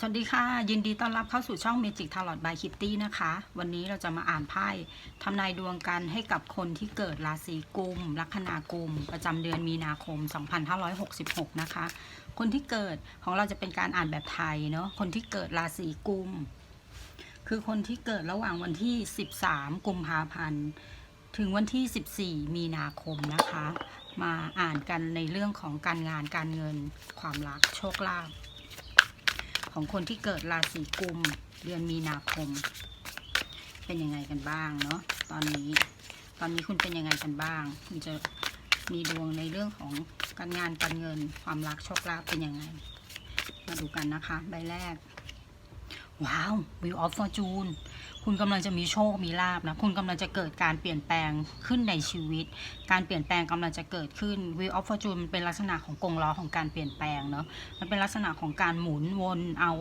สวัสดีค่ะ ยินดีต้อนรับเข้าสู่ช่อง Magic Tarot by Kitty นะคะ วันนี้เราจะมาอ่านไพ่ทำนายดวงกันให้กับคนที่เกิดราศีกุม ลัคนากุม ประจำเดือนมีนาคม 2566 นะคะ คนที่เกิดของเราจะเป็นการอ่านแบบไทยเนาะคนที่เกิดราศีกุม คือคนที่เกิดระหว่างวันที่ 13 กุมภาพันธ์ถึงวันที่ 14 มีนาคมนะคะ มาอ่านกันในเรื่องของการงานการเงินความรักโชคลาภ ของคนที่เกิดราศีกุมเดือนมีนาคม เป็นยังไงกันบ้างเนาะตอนนี้ ตอนนี้คุณเป็นยังไงกันบ้าง คุณจะมีดวงในเรื่องของการงานการเงิน ความรักโชคลาภเป็นยังไง มาดูกันนะคะ ใบแรก ว้าว Wheel of Fortune คุณกำลังจะมีโชคมีลาบนะ คุณกำลังจะเกิดการเปลี่ยนแปลงขึ้นในชีวิต การเปลี่ยนแปลงกำลังจะเกิดขึ้น Wheel of Fortune มันเป็นลักษณะของกงล้อของการเปลี่ยนแปลงเนาะมันเป็นลักษณะของการหมุนวนเอา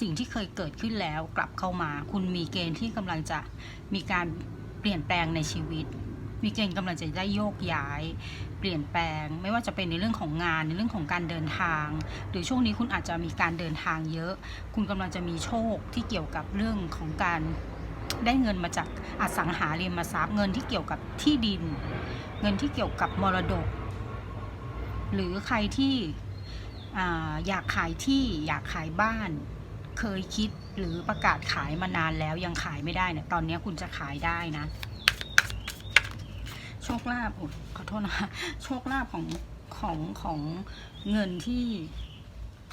สิ่งที่เคยเกิดขึ้นแล้วกลับเข้ามา คุณมีเกณฑ์ที่กำลังจะมีการเปลี่ยนแปลงในชีวิต มีเกณฑ์กำลังจะได้โยกย้าย เปลี่ยนแปลง ไม่ว่าจะเป็นในเรื่องของงานในเรื่องของการเดินทาง หรือช่วงนี้คุณอาจจะมีการเดินทางเยอะ คุณกำลังจะมีโชคที่เกี่ยวกับเรื่องของการได้เงินมาจากอสังหาริมทรัพย์เงินที่เกี่ยวกับที่ดิน เงินที่เกี่ยวกับมรดก หรือใครที่ออยากขายที่อยากขายบ้าน เคยคิดหรือประกาศขายมานานแล้วยังขายไม่ได้เนี่ยตอนนี้คุณจะขายได้นะ โชคลาภขอโทษนะคะโชคลาภของของของเงินที่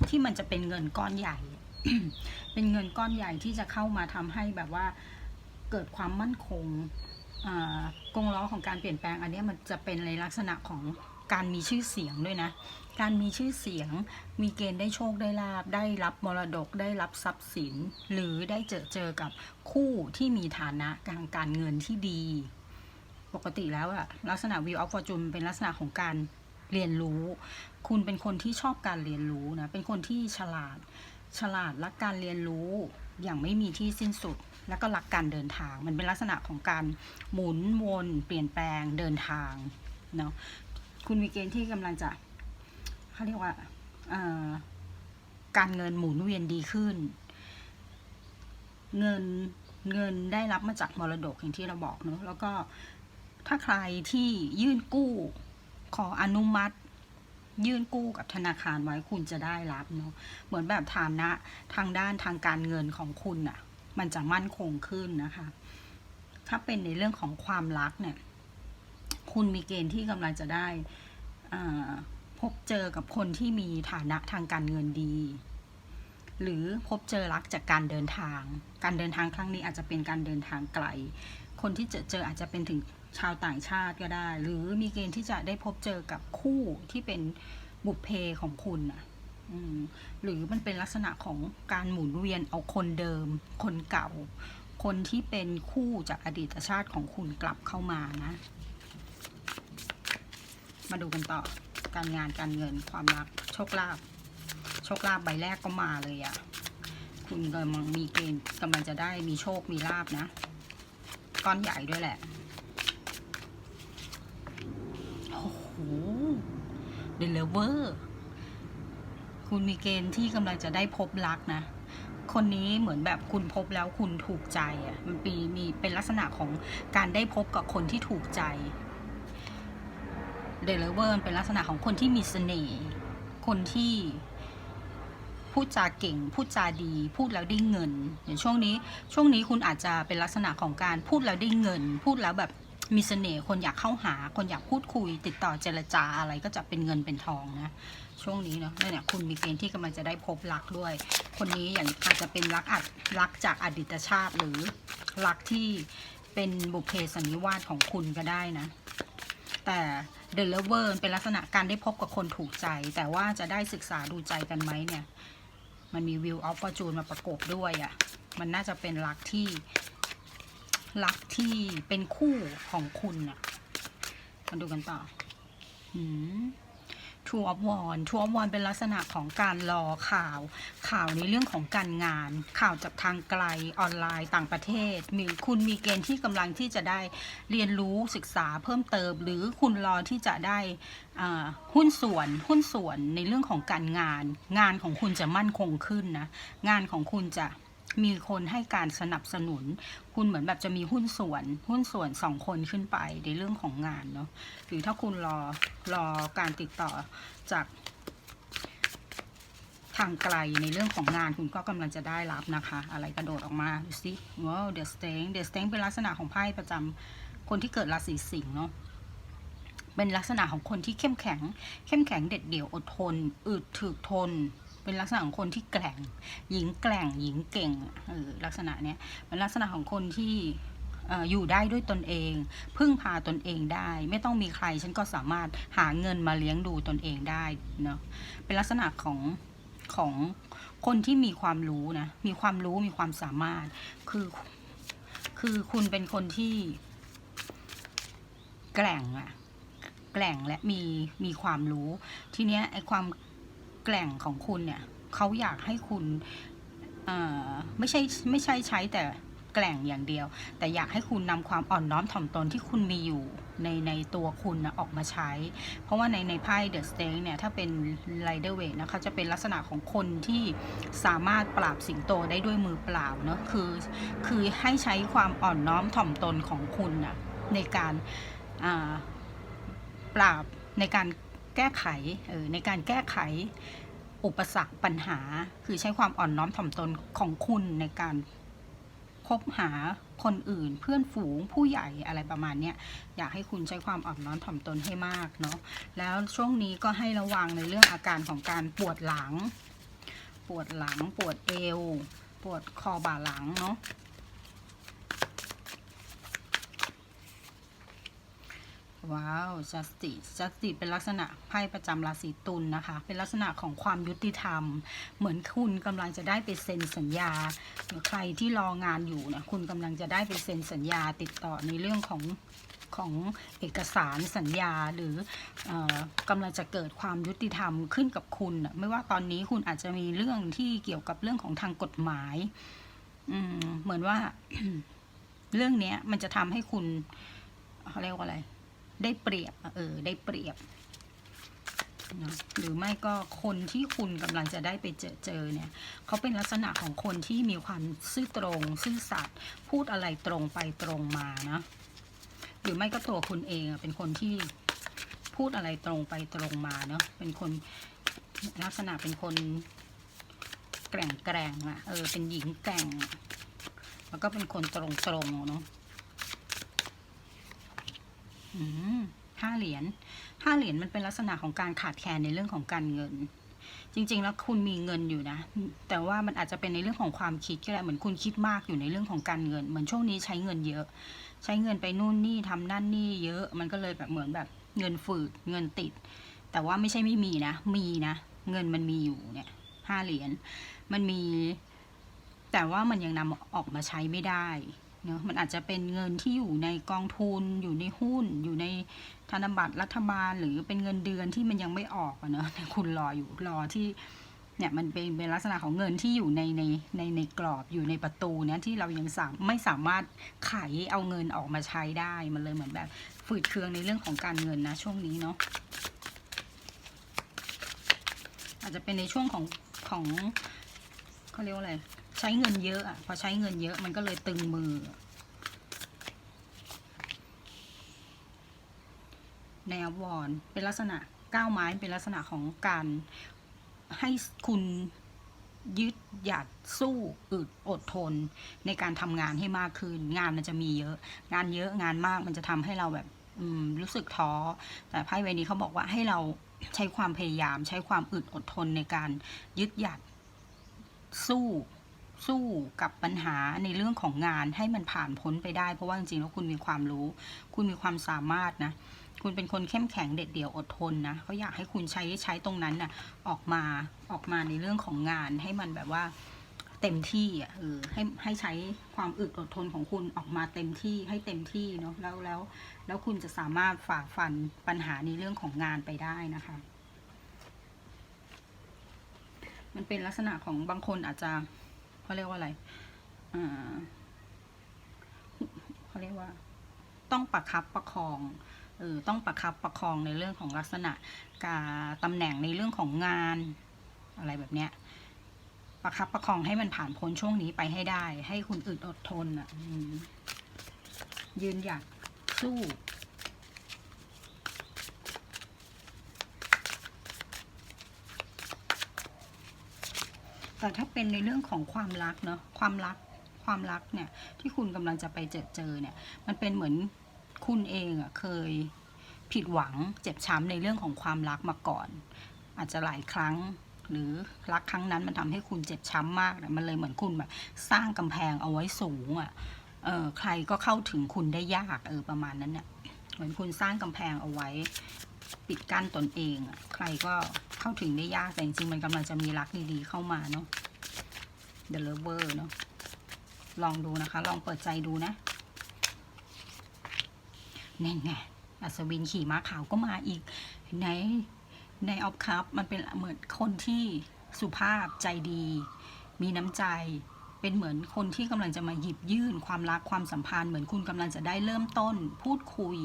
ที่มันจะเป็นเงินก้อนใหญ่ เป็นเงินก้อนใหญ่ที่จะเข้ามาทำให้แบบว่าเกิดความมั่นคงกงล้อของการเปลี่ยนแปลงอันนี้มันจะเป็นในลักษณะของการมีชื่อเสียงด้วยนะ การมีชื่อเสียง มีเกณฑ์ได้โชคได้ลาบ ได้รับมรดก ได้รับทรัพย์สิน หรือได้เจอเจอกับคู่ที่มีฐานะทางการเงินที่ดี ปกติแล้วอะลักษณะ view of fortune เป็นลักษณะของการเรียนรู้ คุณเป็นคนที่ชอบการเรียนรู้นะ เป็นคนที่ฉลาด ฉลาดรักการเรียนรู้อย่างไม่มีที่สิ้นสุด แล้วก็รักการเดินทาง มันเป็นลักษณะของการหมุนวนเปลี่ยนแปลงเดินทางเนาะ คุณมีเกณฑ์ที่กำลังจะเขาเรียกว่าการเงินหมุนเวียนดีขึ้น เงินเงินได้รับมาจากมรดกอย่างที่เราบอกเนอะแล้วก็ ถ้าใครที่ยื่นกู้ขออนุมัติ ยื่นกู้กับธนาคารไว้คุณจะได้รับเนาะเหมือนแบบฐานะทางด้านทางการเงินของคุณอะ่ะ มันจะมั่นคงขึ้นนะคะ ถ้าเป็นในเรื่องของความรักเนี่ย คุณมีเกณฑ์ที่กำลังจะได้พบเจอกับคนที่มีฐานะทางการเงินดี หรือพบเจอรักจากการเดินทาง การเดินทางครั้งนี้อาจจะเป็นการเดินทางไกล คนที่จอเจออาจจะเป็นถึง ชาวต่างชาติก็ได้ หรือมีเกณฑ์ที่จะได้พบเจอกับคู่ที่เป็นบุพเพของคุณน่ะหรือมันเป็นลักษณะของการหมุนเวียนเอาคนเดิม คนเก่า คนที่เป็นคู่จากอดีตชาติของคุณกลับเข้ามานะ มาดูกันต่อการงานการเงินความรักโชคลาภโชคลาภใบแรกก็มาเลยอะ่ะ คุณกำลังมีเกณฑ์กำลังจะได้มีโชคมีลาบนะ ก้อนใหญ่ด้วยแหละ โอ้โห เดลเวอร์คุณมีเกณฑ์ที่กำลังจะได้พบรักนะ คนนี้เหมือนแบบคุณพบแล้วคุณถูกใจอะ มันมีมีเป็นลักษณะของการได้พบกับคนที่ถูกใจเดลเวอร์เป็นลักษณะของคนที่มีเสน่ห์ คนที่พูดจาเก่ง พูดจาดี พูดแล้วได้เงิน อย่างช่วงนี้ ช่วงนี้คุณอาจจะเป็นลักษณะของการพูดแล้วได้เงิน พูดแล้วแบบ มีเสน่ห์คนอยากเข้าหา คนอยากพูดคุย ติดต่อเจรจาอะไรก็จะเป็นเงินเป็นทองนะ ช่วงนี้เนาะเนี่ยคุณมีเกณฑ์ที่กำลังจะได้พบรักด้วย คนนี้อย่างอาจจะเป็นรักอัดรักจากอดีตชาติหรือรักที่เป็นบุพเพสันนิวาสของคุณก็ได้นะ แต่เดลเวอร์เป็นลักษณะการได้พบกับคนถูกใจ แต่ว่าจะได้ศึกษาดูใจกันไหมเนี่ย มันมีวิวออฟฟอร์จูนมาประกบด้วยอะ่ะ มันน่าจะเป็นรักที่ รักที่เป็นคู่ของคุณอะ่ะมาดูกันต่อหืม Two of Wands Two of Wands เป็นลักษณะของการรอข่าว ข่าวในเรื่องของการงาน ข่าวจากทางไกลออนไลน์ต่างประเทศ มีคุณมีเกณฑ์ที่กำลังที่จะได้เรียนรู้ศึกษาเพิ่มเติม หรือคุณรอที่จะได้หุ้นส่วนหุ้นส่วนในเรื่องของการงาน งานของคุณจะมั่นคงขึ้นนะงานของคุณจะ มีคนให้การสนับสนุน คุณเหมือนแบบจะมีหุ้นส่วน หุ้นส่วนสองคนขึ้นไปในเรื่องของงานเนาะหรือถ้าคุณรอรอการติดต่อจากทางไกลในเรื่องของงานคุณก็กำลังจะได้รับนะคะ อะไรกระโดดออกมาดูสิว้าวเดอะสเตงเดอะสเตงเป็นลักษณะของไพ่ประจำคนที่เกิดราศีสิงห์เนาะเป็นลักษณะของคนที่เข้มแข็ง เข้มแข็งเด็ดเดี่ยวอดทนอึดถึกทน เป็นลักษณะของคนที่แกร่ง หญิงแกร่ง หญิงเก่งเออลักษณะเนี้ยเป็นลักษณะของคนที่เอ่ออยู่ได้ด้วยตนเอง พึ่งพาตนเองได้ ไม่ต้องมีใครฉันก็สามารถหาเงินมาเลี้ยงดูตนเองได้เนาะเป็นลักษณะของของคนที่มีความรู้นะ มีความรู้มีความสามารถ คือ คือคุณเป็นคนที่ แกร่งอะแกร่งและมีมีความรู้ ทีเนี้ยไอความ แกร่งของคุณเนี่ยเขาอยากให้คุณไม่ใช่ไม่ใช่ใช้แต่แกร่งอย่างเดียว แต่อยากให้คุณนำความอ่อนน้อมถ่อมตนที่คุณมีอยู่ในในตัวคุณนะออกมาใช้ เพราะว่าในในไพ่เดอะสเต็งเนี่ย ถ้าเป็นไรเดอร์เวทนะคะจะเป็นลักษณะของคนที่สามารถปราบสิงโตได้ด้วยมือเปล่าเนอะคือ คือให้ใช้ความอ่อนน้อมถ่อมตนของคุณนะในการปราบในการ แก้ไขเออในการแก้ไขอุปสรรคปัญหา คือใช้ความอ่อนน้อมถ่อมตนของคุณในการคบหาคนอื่นเพื่อนฝูงผู้ใหญ่อะไรประมาณนี้อยากให้คุณใช้ความอ่อนน้อมถ่อมตนให้มากเนาะแล้วช่วงนี้ก็ให้ระวังในเรื่องอาการของการปวดหลัง ปวดหลัง ปวดเอว ปวดคอบ่าหลังเนาะ ว้าวจัสติจัสติเป็นลักษณะไพ่ประจำราศีตุลนะคะ เป็นลักษณะของความยุติธรรม เหมือนคุณกำลังจะได้ไปเซ็นสัญญาหรือใครที่รองานอยู่นี่ยคุณกำลังจะได้ไปเซ็นสัญญาติดต่อในเรื่องของของเอกสารสัญญาหรืออกำลังจะเกิดความยุติธรรมขึ้นกับคุณ ไม่ว่าตอนนี้คุณอาจจะมีเรื่องที่เกี่ยวกับเรื่องของทางกฎหมายอเหมือนว่าเรื่องเนี้ยมันจะทำให้คุณเขาเรียกว่าอะไร ได้เปรียบเออได้เปรียบนะหรือไม่ก็คนที่คุณกำลังจะได้ไปเจอเจอเนี่ยเขาเป็นลักษณะของคนที่มีความซื่อตรงซื่อสัตย์พูดอะไรตรงไปตรงมานะหรือไม่ก็ตัวคุณเองอะเป็นคนที่พูดอะไรตรงไปตรงมาเนาะเป็นคนลักษณะเป็นคนแกร่งแกร่งอะเออเป็นหญิงแกร่ง แล้วก็เป็นคนตรงตรงๆเนาะ ห้าเหรียญห้าเหรียญมันเป็นลักษณะของการขาดแคลนในเรื่องของการเงิน จริง ๆ แล้วคุณมีเงินอยู่นะ แต่ว่ามันอาจจะเป็นในเรื่องของความคิดก็ได้เหมือนคุณคิดมากอยู่ในเรื่องของการเงิน เหมือนช่วงนี้ใช้เงินเยอะ ใช้เงินไปนู่นนี่ทำนั่นนี่เยอะ มันก็เลยแบบเหมือนแบบเงินฝืดเงินติด แต่ว่าไม่ใช่ไม่มีนะ มีนะ เงินมันมีอยู่เนี่ยห้าเหรียญมันมี แต่ว่ามันยังนำออกมาใช้ไม่ได้ เนอะมันอาจจะเป็นเงินที่อยู่ในกองทุน อยู่ในหุ้น อยู่ในธนบัตรรัฐบาล หรือเป็นเงินเดือนที่มันยังไม่ออกอะเนอะคุณรออยู่รอที่เนี่ยมันเป็นเป็นลักษณะของเงินที่อยู่ในในในในกรอบอยู่ในประตูเนี่ยที่เรายังสามไม่สามารถไขเอาเงินออกมาใช้ได้มันเลยเหมือนแบบฝืดเคืองในเรื่องของการเงินนะช่วงนี้เนาะอาจจะเป็นในช่วงของของเขาเรียกว่าอะไร ใช้เงินเยอะอะพอใช้เงินเยอะมันก็เลยตึงมือ แนววอนเป็นลักษณะก้าวไม้เป็นลักษณะของการให้คุณยึดหยัดสู้อึดอดทน ในการทำงานให้มากขึ้น งานมันจะมีเยอะ งานเยอะงานมากมันจะทำให้เราแบบรู้สึกท้อ แต่ไพ่ใบนี้เขาบอกว่าให้เราใช้ความพยายาม ใช้ความอึดอดทนในการยึดหยัดสู้ สู้กับปัญหาในเรื่องของงานให้มันผ่านพ้นไปได้ เพราะว่าจริงๆแล้วคุณมีความรู้ คุณมีความสามารถนะคุณเป็นคนเข้มแข็งเด็ดเดี่ยวอดทนนะเขาอยากให้คุณใช้ใช้ตรงนั้นน่ะออกมาออกมาในเรื่องของงานให้มันแบบว่าเต็มที่อะเออให้ให้ใช้ความอึดอดทนของคุณออกมาเต็มที่ให้เต็มที่เนาะแล้วแล้วแล้วคุณจะสามารถฝ่าฟันปัญหาในเรื่องของงานไปได้นะคะ มันเป็นลักษณะของบางคนอาจจะ เขาเรียกว่าอะไรเขาเรียกว่า ต้องประคับประคองเออต้องประคับประคองในเรื่องของลักษณะการตำแหน่งในเรื่องของงานอะไรแบบเนี้ยประคับประคองให้มันผ่านพ้นช่วงนี้ไปให้ได้ ให้คุณอึดอดทนอะยืนหยัดสู้ แต่ถ้าเป็นในเรื่องของความรักเนาะความรักความรักเนี่ยที่คุณกำลังจะไปเจอเจอเนี่ยมันเป็นเหมือนคุณเองอะเคยผิดหวังเจ็บช้ำในเรื่องของความรักมาก่อน อาจจะหลายครั้งหรือรักครั้งนั้นมันทำให้คุณเจ็บช้ำมากนะมันเลยเหมือนคุณแบบสร้างกำแพงเอาไว้สูงอะ่ะเออใครก็เข้าถึงคุณได้ยากเออประมาณนั้นเนี่ยเหมือนคุณสร้างกำแพงเอาไว้ ปิดกั้นตนเองอะ่ะใครก็ เข้าถึงได้ยากแต่จริงๆมันกำลังจะมีรักดีๆเข้ามาเนาะ The Lover เนาะลองดูนะคะ ลองเปิดใจดูนะนี่ไงอัศวินขี่ม้าขาวก็มาอีก ในในออฟคัพมันเป็นเหมือนคนที่สุภาพใจดี มีน้ำใจเป็นเหมือนคนที่กำลังจะมาหยิบยื่นความรักความสัมพันธ์เหมือนคุณกำลังจะได้เริ่มต้น พูดคุย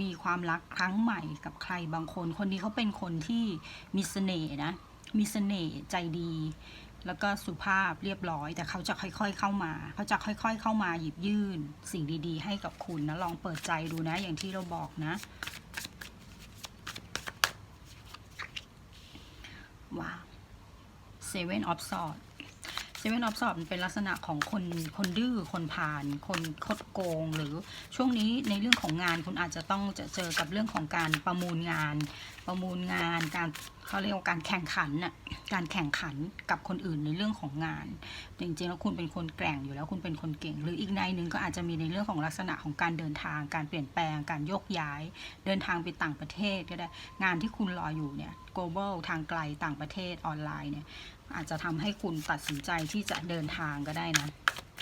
มีความรักครั้งใหม่กับใครบางคน คนนี้เขาเป็นคนที่มีเสน่ห์นะ มีเสน่ห์ใจดี แล้วก็สุภาพเรียบร้อย แต่เขาจะค่อยๆเข้ามา เขาจะค่อย ๆ เข้ามาหยิบยื่น สิ่งดีๆ ให้กับคุณนะ ลองเปิดใจดูนะ อย่างที่เราบอกนะ ว้าว Seven of Swords Seven of Swords มันเป็นลักษณะของคนคนดื้อคนผ่าน คนคดโกง หรือช่วงนี้ในเรื่องของงานคุณอาจจะต้องจะเจอกับเรื่องของการประมูลงาน ประมูลงาน การเขาเรียกว่าการแข่งขันน่ะการแข่งขันกับคนอื่นในเรื่องของงาน จริงๆแล้วคุณเป็นคนแกร่งอยู่แล้วคุณเป็นคนเก่ง หรืออีกในหนึ่งก็อาจจะมีในเรื่องของลักษณะของการเดินทาง การเปลี่ยนแปลง การโยกย้าย เดินทางไปต่างประเทศก็ได้งานที่คุณรออยู่เนี่ย global ทางไกลต่างประเทศออนไลน์เนี่ย อาจจะทำให้คุณตัดสินใจที่จะเดินทางก็ได้นะ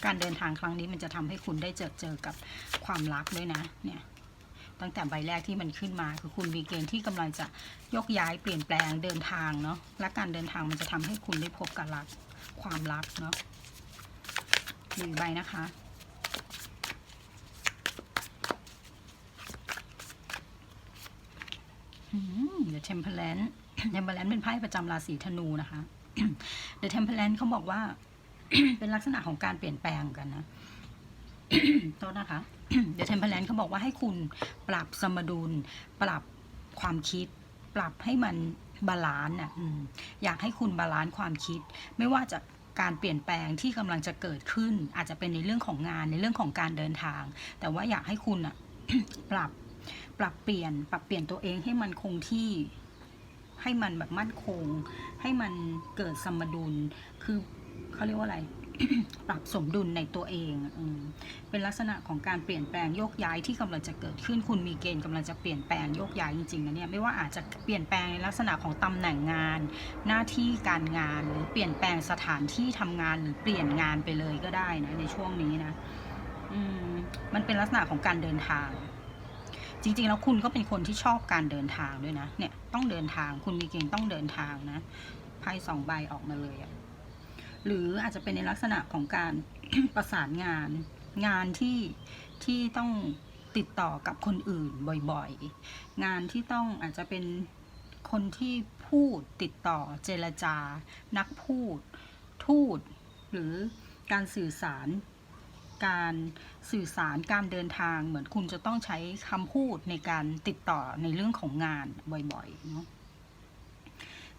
การเดินทางครั้งนี้มันจะทำให้คุณได้เจอเจอกับความรักด้วยนะ เนี่ยตั้งแต่ใบแรกที่มันขึ้นมา คือคุณมีเกณฑ์ที่กำลังจะยกย้ายเปลี่ยนแปลงเดินทางเนาะและการเดินทางมันจะทำให้คุณได้พบกับรักความรักเนาะหนึ่งใบนะคะอืม The Temperance Temperance เป็นไพ่ประจำราศีธนูนะคะ The Temperance เขาบอกว่า เป็นลักษณะของการเปลี่ยนแปลงกันนะโทษนะคะ The Temperance เขาบอกว่าให้คุณปรับสมดุล ปรับความคิด ปรับให้มันบาลานซ์อะอยากให้คุณบาลานซ์ความคิด ไม่ว่าจะการเปลี่ยนแปลงที่กำลังจะเกิดขึ้น อาจจะเป็นในเรื่องของงานในเรื่องของการเดินทาง แต่ว่าอยากให้คุณอะปรับปรับเปลี่ยน ปรับเปลี่ยนตัวเองให้มันคงที่ ให้มันแบบมั่นคง ให้มันเกิดสมดุล คือเขาเรียกว่าอะไร ปรับสมดุลในตัวเองอเป็นลักษณะของการเปลี่ยนแปลงโยกย้ายที่กำลังจะเกิดขึ้น คุณมีเกณฑ์กำลังจะเปลี่ยนแปลงโยกย้ายจริงๆนะเนี่ย ไม่ว่าอาจจะเปลี่ยนแปลงในลักษณะของตำแหน่งงาน หน้าที่การงาน หรือเปลี่ยนแปลงสถานที่ทำงาน หรือเปลี่ยนงานไปเลยก็ได้นะในช่วงนี้นะ อืม มันเป็นลักษณะของการเดินทาง จริงๆแล้วคุณก็เป็นคนที่ชอบการเดินทางด้วยนะ เนี่ยต้องเดินทางคุณมีเกณฑ์ต้องเดินทางนะไพ่สองใบออกมาเลยอะหรืออาจจะเป็นในลักษณะของการประสานงานงานที่ที่ต้องติดต่อกับคนอื่นบ่อยๆ งานที่ต้องอาจจะเป็นคนที่พูดติดต่อเจรจา นักพูด ทูตหรือการสื่อสาร การสื่อสารการเดินทาง เหมือนคุณจะต้องใช้คำพูดในการติดต่อในเรื่องของงานบ่อยๆเนาะ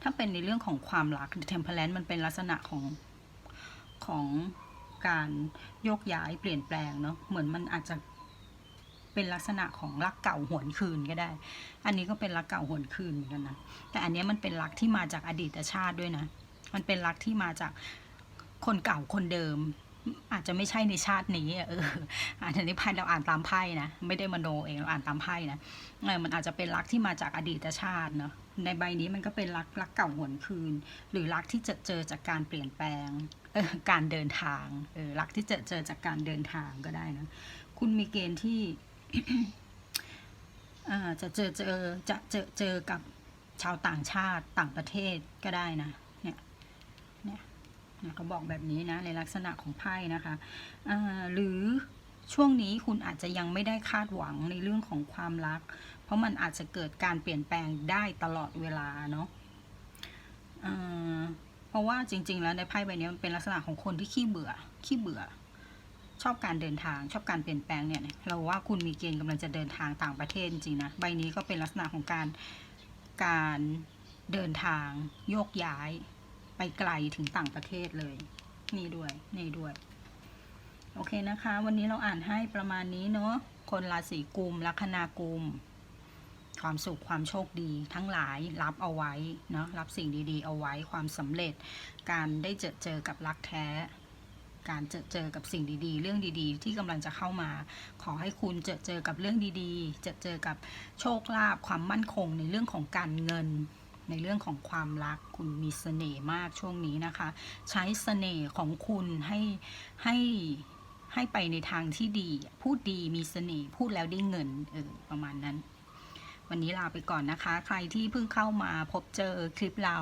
ถ้าเป็นในเรื่องของความรัก temperance มันเป็นลักษณะของของการโยกย้ายเปลี่ยนแปลงเนาะเหมือนมันอาจจะเป็นลักษณะของรักเก่าหวนคืนก็ได้ อันนี้ก็เป็นรักเก่าหวนคืนเหมือนกันนะ แต่อันนี้มันเป็นรักที่มาจากอดีตชาติด้วยนะ มันเป็นรักที่มาจากคนเก่าคนเดิม อาจจะไม่ใช่ในชาตินี้อะเอออาจจะในไพ่เราอ่านตามไพ่นะไม่ได้มโนเองเราอ่านตามไพ่นะเออมันอาจจะเป็นรักที่มาจากอดีตชาติเนาะในใบนี้มันก็เป็นรักรักเก่าหวนคืน หรือรักที่จะเจอจากการเปลี่ยนแปลงเออการเดินทางเออรักที่จะเจอจากการเดินทางก็ได้นะคุณมีเกณฑ์ที่อ่าจะเจอเจอจะเจอเจอกับชาวต่างชาติต่างประเทศก็ได้นะ เขาบอกแบบนี้นะในลักษณะของไพ่นะคะหรือช่วงนี้คุณอาจจะยังไม่ได้คาดหวังในเรื่องของความรัก เพราะมันอาจจะเกิดการเปลี่ยนแปลงได้ตลอดเวลาเนาะเพราะว่าจริง ๆ แล้วในไพ่ใบนี้มันเป็นลักษณะของคนที่ขี้เบื่อขี้เบื่อ ชอบการเดินทางชอบการเปลี่ยนแปลงเนี่ยเราว่าคุณมีเกณฑ์กำลังจะเดินทางต่างประเทศจริงนะใบนี้ก็เป็นลักษณะของการการเดินทางโยกย้าย ไปไกลถึงต่างประเทศเลย นี่ด้วยนี่ด้วย โอเคนะคะ วันนี้เราอ่านให้ประมาณนี้เนาะคนราศีกุมลัคนากุม ความสุขความโชคดี ทั้งหลายรับเอาไว้เนาะรับสิ่งดีๆ เอาไว้ความสำเร็จ การได้เจอเจอกับรักแท้ การเจอเจอกับสิ่งดีๆ เรื่องดีๆ ที่กำลังจะเข้ามา ขอให้คุณเจอเจอกับเรื่องดีๆ เจอเจอกับโชคลาภความมั่นคงในเรื่องของการเงิน ในเรื่องของความรักคุณมีเสน่ห์มากช่วงนี้นะคะ ใช้เสน่ห์ของคุณให้ให้ให้ไปในทางที่ดี พูดดีมีเสน่ห์พูดแล้วได้เงินเออประมาณนั้น วันนี้ลาไปก่อนนะคะ ใครที่เพิ่งเข้ามาพบเจอคลิปเรา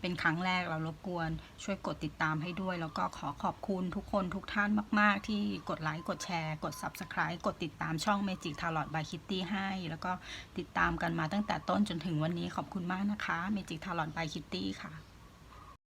เป็นครั้งแรกเรารบกวน ช่วยกดติดตามให้ด้วย แล้วก็ขอขอบคุณทุกคนทุกท่านมาก ๆ ที่กดไลค์กดแชร์ กด Subscribe กดติดตามช่อง Magic Tarot by Kitty ให้ แล้วก็ติดตามกันมาตั้งแต่ต้นจนถึงวันนี้ขอบคุณมากนะคะ Magic Tarot by Kitty ค่ะ